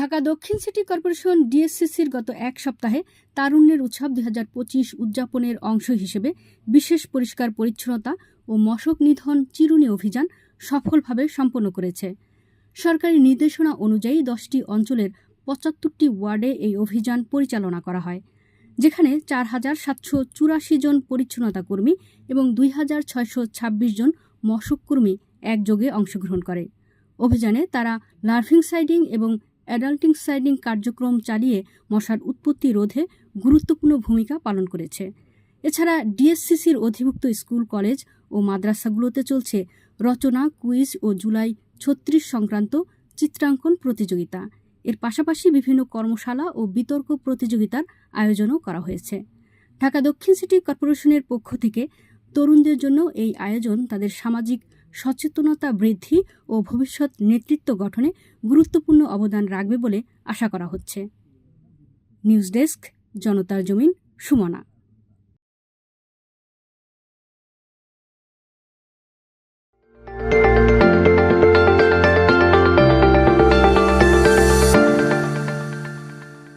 ঢাকা দক্ষিণ city corporation ডিএসসিসির গত এক সপ্তাহে তারুণ্যের উৎসব দুই হাজার পঁচিশ উদযাপনের অংশ হিসেবে বিশেষ পরিষ্কার পরিচ্ছন্নতা ও মশক নিধন চিরুনি অভিযান সফলভাবে সম্পন্ন করেছে। সরকারি নির্দেশনা অনুযায়ী দশটি অঞ্চলের পঁচাত্তরটি ওয়ার্ডে এই অভিযান পরিচালনা করা হয়, যেখানে চার হাজার সাতশো চুরাশি জন পরিচ্ছন্নতা কর্মী এবং দুই হাজার ছয়শো ছাব্বিশ জন মশক কর্মী একযোগে অংশগ্রহণ করে। অভিযানে তারা লার্ভিং, সাইডিং এবং অ্যাডাল্টিং সাইডিং কার্যক্রম চালিয়ে মশার উৎপত্তি রোধে গুরুত্বপূর্ণ ভূমিকা পালন করেছে। এছাড়া ডিএসসিসির অধিভুক্ত স্কুল, কলেজ ও মাদ্রাসাগুলোতে চলছে রচনা, কুইজ ও জুলাই ছত্রিশ সংক্রান্ত চিত্রাঙ্কন প্রতিযোগিতা। এর পাশাপাশি বিভিন্ন কর্মশালা ও বিতর্ক প্রতিযোগিতার আয়োজনও করা হয়েছে। ঢাকা দক্ষিণ সিটি কর্পোরেশনের পক্ষ থেকে তরুণদের জন্য এই আয়োজন তাদের সামাজিক সচেতনতা বৃদ্ধি ও ভবিষ্যৎ নেতৃত্ব গঠনে গুরুত্বপূর্ণ অবদান রাখবে বলে আশা করা হচ্ছে। নিউজ ডেস্ক, জনতার জমিন, সুমনা।